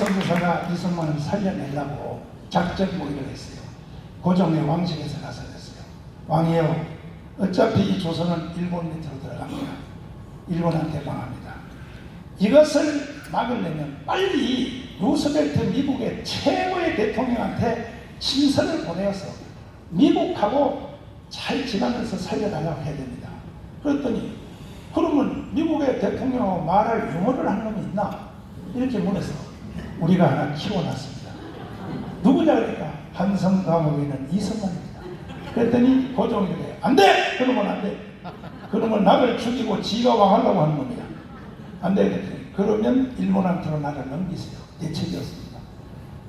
선교사가 이승만을 살려내려고 작전 모의를 했어요. 고종의 왕실에서 나서겠어요. 왕이여 어차피 이 조선은 일본 밑으로 들어갑니다. 일본한테 망합니다. 이것을 막으려면 빨리 루스벨트 미국의 최고의 대통령한테 친서를 보내어서 미국하고 잘 지나면서 살려달라고 해야 됩니다. 그랬더니 그러면 미국의 대통령하고 말할 유머를 하는 놈이 있나? 이렇게 물어서 우리가 하나 키워놨습니다. 누구냐 그러니까 한성 감옥에 있는 이승만입니다. 그랬더니 고종이 그래 안 돼! 그러면 안 돼. 그러면 나를 죽이고 지가 왕하려고 하는 놈이야. 안 되겠더니 그러면 일본한테로 나를 넘기세요. 대책이었습니다.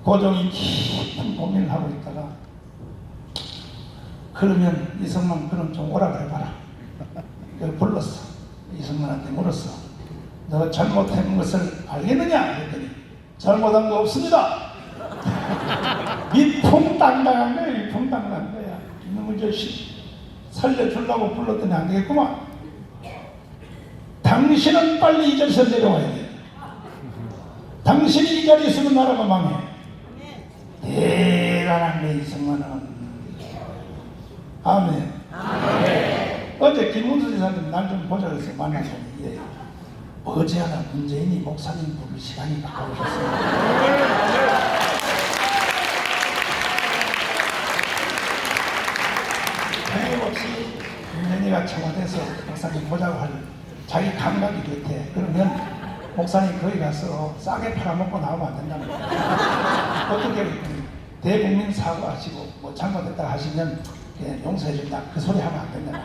고종이 깊은 고민을 하고 있다가 그러면 이승만 그럼 좀 오라 그래봐라. 그래서 불렀어. 이승만한테 물었어. 너 잘못한 것을 알겠느냐? 그랬더니 잘못한 거 없습니다. 미풍당당한 거야, 미풍당당한 거야. 이놈의 자식 살려주려고 불렀더니 안 되겠구만. 당신은 빨리 이 자리에서 내려와야 돼. 당신이 이 자리에 있으면 나라가 망해. 대단한 내 이승만은. 아멘. 어제 김문수 지사님 날 좀 보자 그래서 만났더니 예. 어제하나 문재인이 목사님 부를 시간이 가까워졌어요. 끊임없이 문재인이가 청와대에서 목사님 보자고 할 자기 감각이 그렇대. 그러면 목사님 거기 가서 싸게 팔아먹고 나오면 안 된다는 거야. 어떻게 대국민 사과하시고 뭐 잘못했다 하시면 그냥 용서해 준다. 그 소리 하면 안 된다.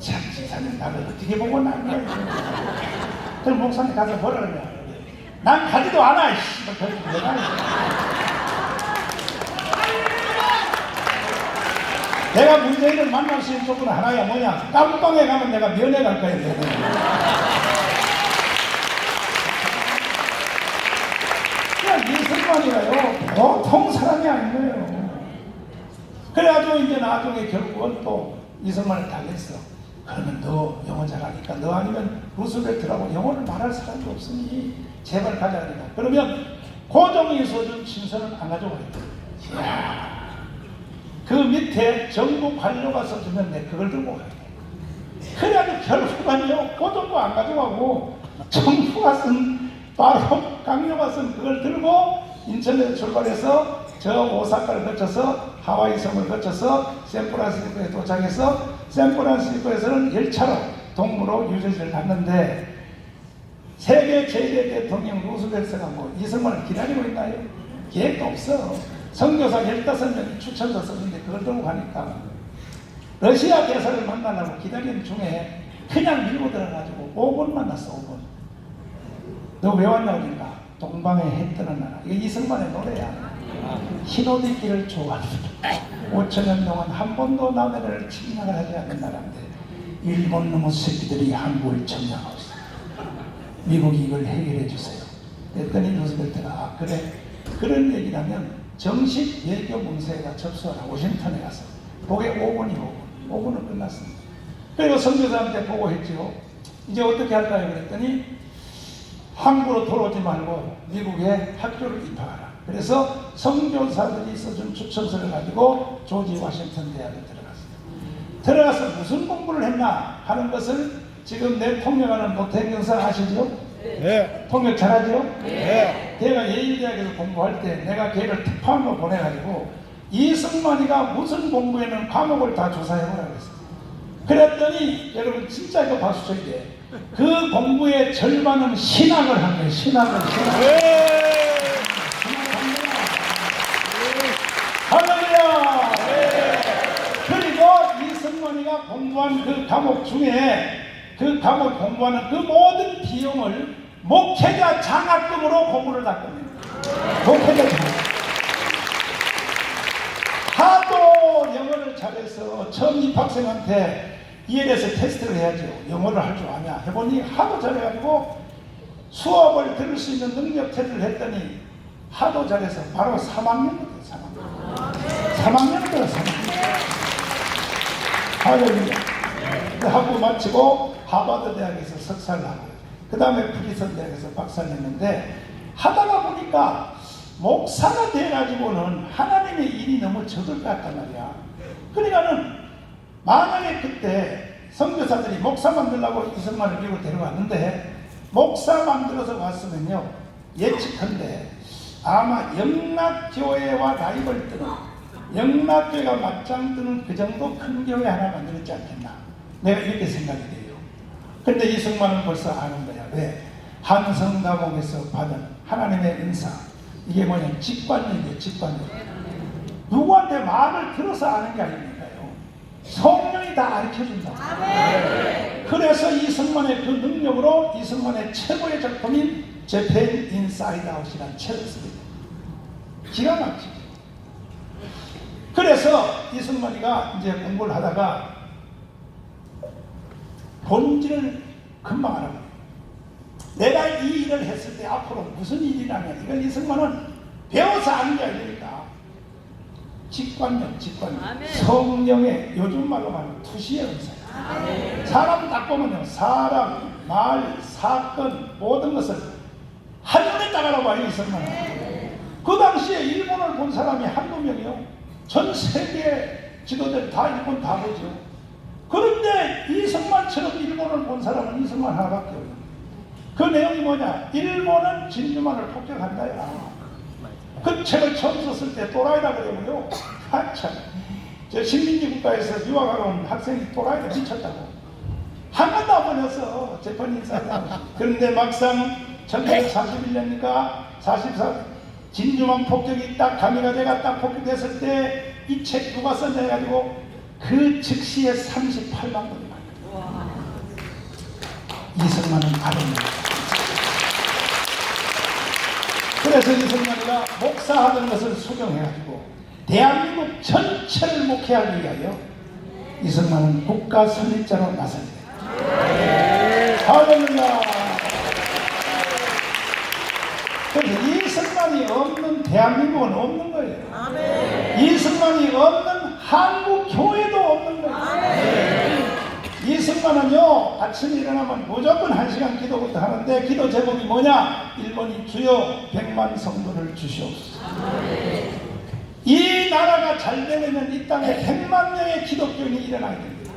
참 지사님 나를 어떻게 보고 난 거야. 그럼 목사님 가서 뭐라 그러냐. 난 가지도 않아. 씨. 뭐 내가 내가 문재인을 만날 수 있는 조건 하나야 뭐냐? 깜빵에 가면 내가 면회 갈 거야. 그냥 이승만이가요 보통 사람이 아닌 거예요. 그래가지고 이제 나중에 결국은 또 이승만을 당했어. 그러면 너 영어 잘하니까 너 아니면 루스벨트라고 영어를 말할 사람도 없으니 제발 가자 그러니까. 그러면 고종이 써준 친서는 안 가져가요. 이야. 그 밑에 정부 관료가 써주면 내 그걸 들고 가요. 그래가지고 결국은요, 고정도 안 가져가고, 정부가 쓴, 바로 강요가 쓴 그걸 들고, 인천에서 출발해서 저 오사카를 거쳐서 하와이 섬을 거쳐서 샌프란시스코에 도착해서 샌프란시스코에서는 열차로 동부로 유저지를 갔는데 세계 최대 대통령 루스벨트가 뭐 이승만을 기다리고 있나요? 계획도 없어. 선교사 15명이 추천서 썼는데 그걸 들고 가니까 러시아 대사를 만나려고 기다리는 중에 그냥 밀고 들어가지고 5분 만났어 5분 너 왜 왔냐 그러니까 동방에 해 뜨는 나라 이거 이승만의 노래야 흰옷입기를 좋아합니다. 5천년 동안 한 번도 남해를 침략을 하지 않는 나라인데 일본 놈의 새끼들이 한국을 점령하고 있어 미국이 이걸 해결해 주세요. 그랬더니 루스벨트가 아 그래. 그런 얘기라면 정식 외교 문서에다 접수하라. 워싱턴에 가서. 그게 5분이 5분 5분은 끝났습니다. 그리고 선교사한테 보고했죠 이제 어떻게 할까요? 그랬더니 항구로 돌아오지 말고 미국에 학교를 입학하라 그래서 선교사들이 써준 추천서를 가지고 조지 워싱턴 대학에 들어갔습니다 들어가서 무슨 공부를 했나 하는 것을 지금 내 통역하는 노태경 영사 아시죠? 네. 통역 잘하죠? 네. 걔가 예일대학에서 공부할 때 내가 걔를 특파원으로 보내가지고 이승만이가 무슨 공부했는 과목을 다 조사해보라 그랬어. 그랬더니 여러분 진짜 이거 쳐야 돼. 그 공부의 절반은 신학을 한 거예요. 신학을. 신학. 네. 할렐루야! 그리고 공부한 그 과목 중에 그 과목 공부하는 그 모든 비용을 목회자 장학금으로 공부를 다 끝냅니다. 목회자 장학금. 하도 영어를 잘해서 처음 입학생한테 ELS 테스트를 해야죠. 영어를 할 줄 아냐. 해보니 하도 잘해가지고 수업을 들을 수 있는 능력 테스트를 했더니 하도 잘해서 바로 3학년 됐어요. 3학년. 3학년 때요 3학년. 할렐루야. 그 학부 마치고 하버드 대학에서 석사를 하고 그 다음에 프리선 대학에서 박사를 했는데 하다가 보니까 목사가 돼가지고는 하나님의 일이 너무 적을 것 같단 말이야. 그러니까는 만약에 그때 선교사들이 목사 만들라고 이승만을 미국 데려왔는데 목사 만들어서 왔으면요 예측한데 아마 영락교회와 라이벌 뜨는 영락교회가 맞짱 뜨는 그 정도 큰 교회 하나 만들었지 않겠나? 내가 이렇게 생각이 돼요. 근데 이승만은 벌써 아는 거야. 왜? 한성가목에서 받은 하나님의 은사. 이게 뭐냐면 직관력이에요 직관력. 누구한테 말을 들어서 아는 게 아닙니까요? 성령이 다 가르쳐준다. 그래서 이승만의 그 능력으로 이승만의 최고의 작품인 재팬 인사이드 아웃이라는 책을 씁니다. 기가 막히죠. 그래서 이승만이가 이제 공부를 하다가 본질을 금방 알아버려요. 내가 이 일을 했을 때 앞으로 무슨 일이 나면 이걸 이승만은 배워서 아는 게 아니니까 직관력, 직관력. 아멘. 성령의 요즘 말로 말하면 투시의 은사예요. 사람 딱 보면요. 사람, 말, 사건 모든 것을 한눈에 딱 알아봐요. 이승만. 그 당시에 일본을 본 사람이 한두 명이요. 전 세계 지도자들 다 일본 다 보죠. 그런데 이승만처럼 일본을 본 사람은 이승만 하나밖에 없어요. 그 내용이 뭐냐? 일본은 진주만을 폭격한다야. 그 책을 처음 썼을 때 또라이라 그러고요. 아, 참. 저 식민지 국가에서 유학하러 온 학생이 또라이가 미쳤다고. 한 번도 안 보냈어. 재판 인사다. 그런데 막상 1941년이니까 44 진주만 폭격이 딱 가미가 돼가 딱 폭격됐을 때 이 책 누가 썼냐 해가지고 그 즉시에 38만 원이 나요. 이승만은 아름다 그래서 이승만이가 목사하던 것을 수정해가지고 대한민국 전체를 목회하기 위하여 이승만은 국가 설립자로 나섭니다. 할렐루야. 그래서 이 승만이 없는 대한민국은 없는 거예요. 이승만이 없는 한국 교회도 없는 거예요. 이승만은요 아침에 일어나면 무조건 한 시간 기도부터 하는데 기도 제목이 뭐냐? 1번이 주여 백만 성도를 주시옵소서. 이 나라가 잘 되려면 이 땅에 백만 명의 기독교인이 일어나야 됩니다.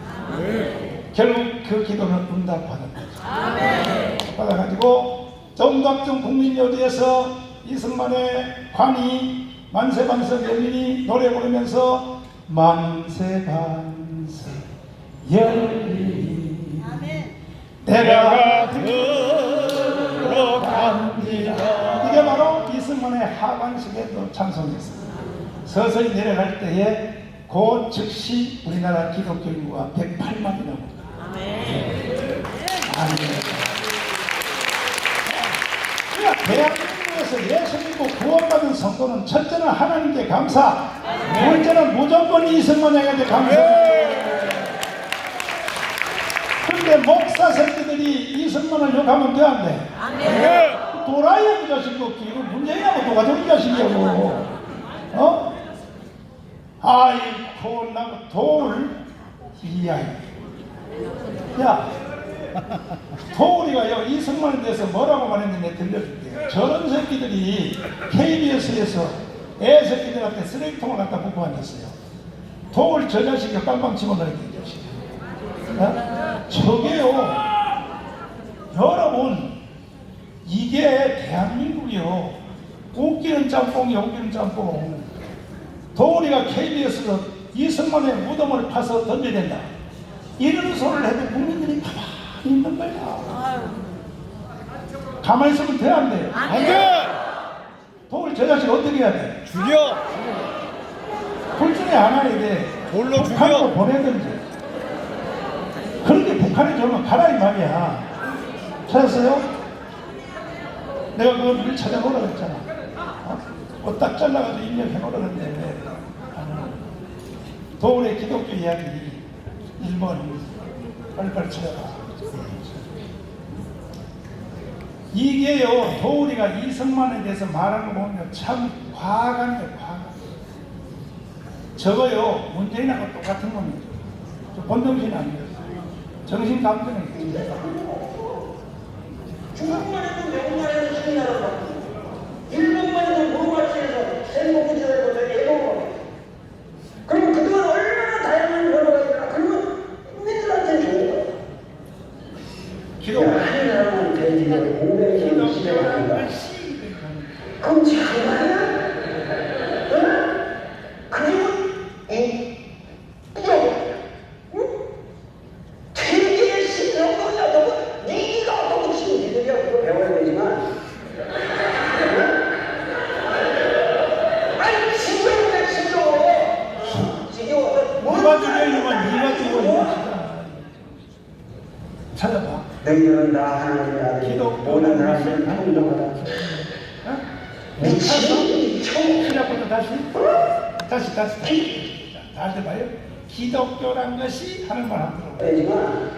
결국 그 기도는 응답받은 거죠. 받아가지고 정답정 국민여대에서 이승만의 관이 만세반석 열린이 노래 부르면서 만세반석 열린이 내가 들어갑니다. 이게 바로 이승만의 하반식의 또 찬송이었습니다. 서서히 내려갈 때에 그 즉시 우리나라 기독교 인구가 108만이 넘었다. 아멘. 그러니까 대한민국 에서 예수 믿고 구원받은 성도는 첫째는 하나님께 감사, 둘째는 무조건 이승만에게 감사. 그런데 목사 새끼들이 이승만을 욕하면 돼, 안 돼? 네. 도라이야 그 자식도 이거 문재인하고 똑같은 자식이냐고 어? 아이고 나그 돌 이야 야 도우리가요 이승만에 대해서 뭐라고 말했는지 들려줄게 저런 새끼들이 KBS에서 애 새끼들한테 쓰레기통을 갖다 붓고 앉았어요 도울 저 자식이 깜빵 집어넣어야 돼 자식 어? 저게요 여러분 이게 대한민국이요. 웃기는 짬뽕이 웃기는 짬뽕. 도우리가 KBS로 이승만의 무덤을 파서 던져야 된다. 이런 소리를 해도 국민들이 가만히 있는 거야. 가만히 있으면 돼, 안 돼? 안 돼! 도우리 저 자식 어떻게 해야 돼? 죽여! 둘 중에 하나야 돼. 돌로 북한으로 죽여. 보내든지. 그렇게 북한에 저면 가라 이 말이야. 찾았어요? 내가 그걸 찾아보라 그랬잖아. 어? 어, 딱 잘라가지고 입력해보라 그랬는데 왜? 도울의 기독교 이야기 1번 팔팔 쳐라. 이게요, 도우리가 이승만에 대해서 말한 거 보면 참 과감해요, 과감. 저거요, 문재인하고 똑같은 겁니다. 저 본정신 아니에요. 정신 감정이 있습니다. 중국말에는 영국말에는 중요하다고. 어? 어, 미친? 총이라고도 다시? 다시 다시 다시. 다 들어봐요. 기독교란 것이 하는 말 한번 들어봐요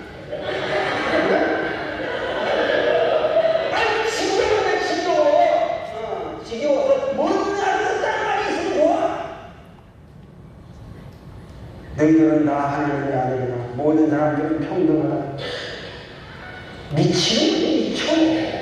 너희들은 나 하나님의 아들이다 모든 사람들은 평등하다. 미치는 미쳐